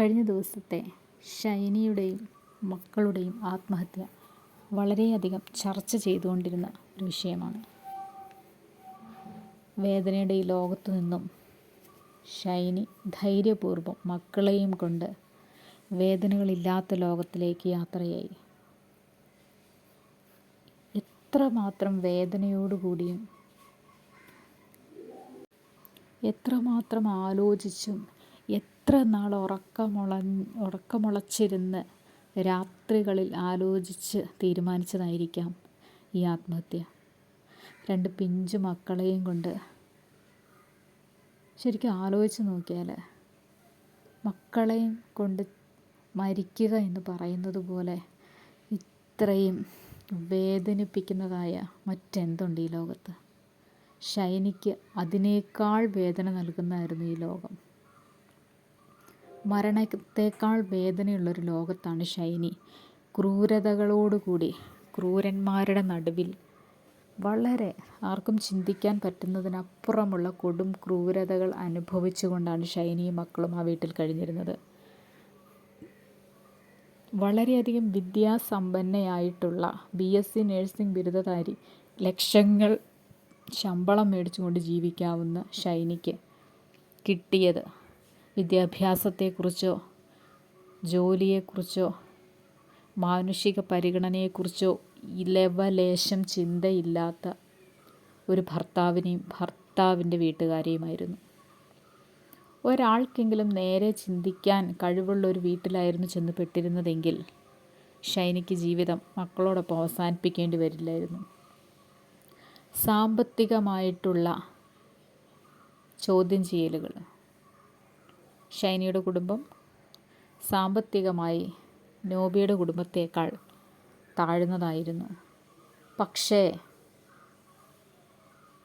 കഴിഞ്ഞ ദിവസത്തെ ഷൈനിയുടെയും മക്കളുടെയും ആത്മഹത്യ വളരെയധികം ചർച്ച ചെയ്തുകൊണ്ടിരുന്ന ഒരു വിഷയമാണ്. വേദനയുടെ ഈ ലോകത്തു നിന്നും ഷൈനി ധൈര്യപൂർവം മക്കളെയും കൊണ്ട് വേദനകളില്ലാത്ത ലോകത്തിലേക്ക് യാത്രയായി. എത്രമാത്രം വേദനയോടുകൂടിയും എത്രമാത്രം ആലോചിച്ചും എത്ര നാൾ ഉറക്കമുള ഉറക്കമുളച്ചിരുന്ന് രാത്രികളിൽ ആലോചിച്ച് തീരുമാനിച്ചതായിരിക്കാം ഈ ആത്മഹത്യ. രണ്ട് പിഞ്ചു മക്കളെയും കൊണ്ട് ശരിക്കും ആലോചിച്ച് നോക്കിയാൽ മക്കളെയും കൊണ്ട് മരിക്കുക എന്ന് പറയുന്നത് പോലെ ഇത്രയും വേദനിപ്പിക്കുന്നതായ മറ്റെന്തുണ്ട് ഈ ലോകത്ത്? ഷൈനിക്ക് അതിനേക്കാൾ വേദന നൽകുന്നതായിരുന്നു ഈ ലോകം. മരണത്തേക്കാൾ വേദനയുള്ളൊരു ലോകത്താണ് ഷൈനി ക്രൂരതകളോടുകൂടി ക്രൂരന്മാരുടെ നടുവിൽ. വളരെ ആർക്കും ചിന്തിക്കാൻ പറ്റുന്നതിനപ്പുറമുള്ള കൊടും ക്രൂരതകൾ അനുഭവിച്ചുകൊണ്ടാണ് ഷൈനിയും മക്കളും ആ വീട്ടിൽ കഴിഞ്ഞിരുന്നത്. വളരെയധികം വിദ്യാസമ്പന്നയായിട്ടുള്ള ബി. എസ്. സി. നഴ്സിംഗ് ബിരുദധാരി ലക്ഷങ്ങൾ ശമ്പളം മേടിച്ചുകൊണ്ട് ജീവിക്കാവുന്ന ഷൈനിക്ക് കിട്ടിയത് വിദ്യാഭ്യാസത്തെക്കുറിച്ചോ ജോലിയെക്കുറിച്ചോ മാനുഷിക പരിഗണനയെക്കുറിച്ചോ ലവലേശം ചിന്തയില്ലാത്ത ഒരു ഭർത്താവിനെയും ഭർത്താവിന്റെ വീട്ടുകാരെയുമായിരുന്നു. ഒരാൾക്കെങ്കിലും നേരെ ചിന്തിക്കാൻ കഴിവുള്ള ഒരു വീട്ടിലായിരുന്നു ചെന്ന് പെട്ടിരുന്നതെങ്കിൽ ഷൈനിക്ക് ജീവിതം മക്കളോടൊപ്പം അവസാനിപ്പിക്കേണ്ടി വരില്ലായിരുന്നു. സാമ്പത്തികമായിട്ടുള്ള ചോദ്യം ചെയ്യലുകൾ ഷൈനിയുടെ കുടുംബം സാമ്പത്തികമായി നോബിയുടെ കുടുംബത്തേക്കാൾ താഴ്ന്നതായിരുന്നു. പക്ഷേ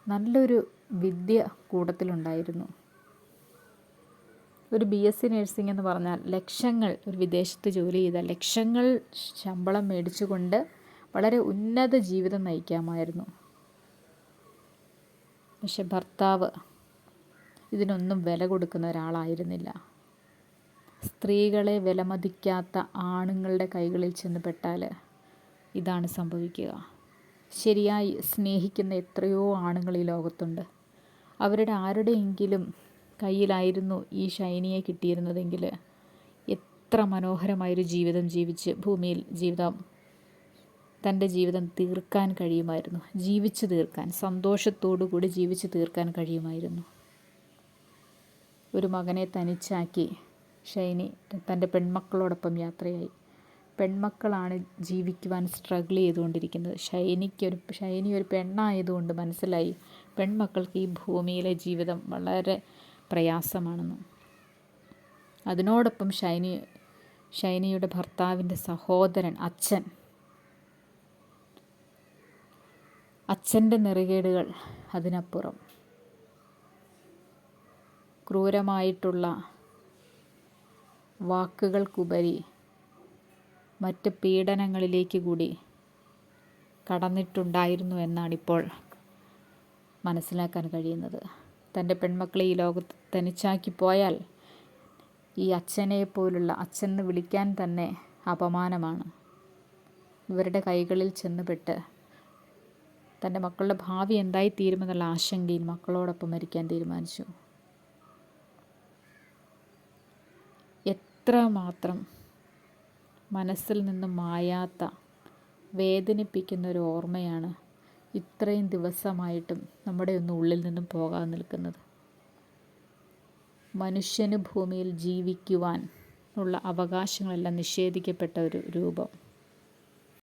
നല്ലൊരു വിദ്യ കൂട്ടത്തിലുണ്ടായിരുന്നു ഒരു ബി എസ് സി നഴ്സിംഗ് എന്ന് പറഞ്ഞാൽ ലക്ഷങ്ങൾ ഒരു വിദേശത്ത് ജോലി ചെയ്ത ലക്ഷങ്ങൾ ശമ്പളം മേടിച്ചുകൊണ്ട് വളരെ ഉന്നത ജീവിതം നയിക്കാമായിരുന്നു. പക്ഷെ ഭർത്താവ് ഇതിനൊന്നും വില കൊടുക്കുന്ന ഒരാളായിരുന്നില്ല. സ്ത്രീകളെ വിലമതിക്കാത്ത ആണുങ്ങളുടെ കൈകളിൽ ചെന്ന് പെട്ടാൽ ഇതാണ് സംഭവിക്കുക. ശരിയായി സ്നേഹിക്കുന്ന എത്രയോ ആണുങ്ങൾ ഈ ലോകത്തുണ്ട്. അവരുടെ ആരുടെയെങ്കിലും കയ്യിലായിരുന്നു ഈ ഷൈനിയെ കിട്ടിയിരുന്നതെങ്കിൽ എത്ര മനോഹരമായൊരു ജീവിതം ജീവിച്ച് ഭൂമിയിൽ ജീവിതം തന്റെ ജീവിതം തീർക്കാൻ കഴിയുമായിരുന്നു. ജീവിച്ചു തീർക്കാൻ സന്തോഷത്തോടു കൂടി ജീവിച്ചു തീർക്കാൻ കഴിയുമായിരുന്നു. ഒരു മകനെ തനിച്ചാക്കി ഷൈനി തന്റെ പെൺമക്കളോടൊപ്പം യാത്രയായി. പെൺമക്കളാണ് ജീവിക്കുവാൻ സ്ട്രഗിൾ ചെയ്തുകൊണ്ടിരിക്കുന്നത്. ഷൈനിക്ക് ഒരു ഷൈനി ഒരു പെണ്ണായതുകൊണ്ട് മനസ്സിലായി പെൺമക്കൾക്ക് ഈ ഭൂമിയിലെ ജീവിതം വളരെ പ്രയാസമാണെന്ന്. അതിനോടൊപ്പം ഷൈനി ഷൈനിയുടെ ഭർത്താവിന്റെ സഹോദരൻ അച്ഛൻ അച്ഛന്റെ നെറുകേടുകൾ അതിനപ്പുറം. ക്രൂരമായിട്ടുള്ള വാക്കുകൾക്കുപരി മറ്റ് പീഡനങ്ങളിലേക്ക് കൂടി കടന്നിട്ടുണ്ടായിരുന്നു എന്നാണിപ്പോൾ മനസ്സിലാക്കാൻ കഴിയുന്നത്. തന്റെ പെൺമക്കളെ ഈ ലോകത്ത് തനിച്ചാക്കി പോയാൽ ഈ അച്ഛനെ പോലുള്ള അച്ഛൻ വിളിക്കാൻ തന്നെ അപമാനമാണ്. ഇവരുടെ കൈകളിൽ ചെന്നുപെട്ട് തന്റെ മക്കളുടെ ഭാവി എന്തായി തീരുമെന്നുള്ള ആശങ്കയിൽ മക്കളോടൊപ്പം മരിക്കാൻ തീരുമാനിച്ചു. എത്രമാത്രം മനസ്സിൽ നിന്ന് മായാത്ത വേദനിപ്പിക്കുന്ന ഒരു ഓർമ്മയാണ് ഇത്രയും ദിവസമായിട്ടും നമ്മുടെ ഒന്നും ഉള്ളിൽ നിന്നും പോകാൻ നിൽക്കുന്നത്. മനുഷ്യന് ഭൂമിയിൽ ജീവിക്കുവാൻ ഉള്ള അവകാശങ്ങളെല്ലാം നിഷേധിക്കപ്പെട്ട ഒരു രൂപം.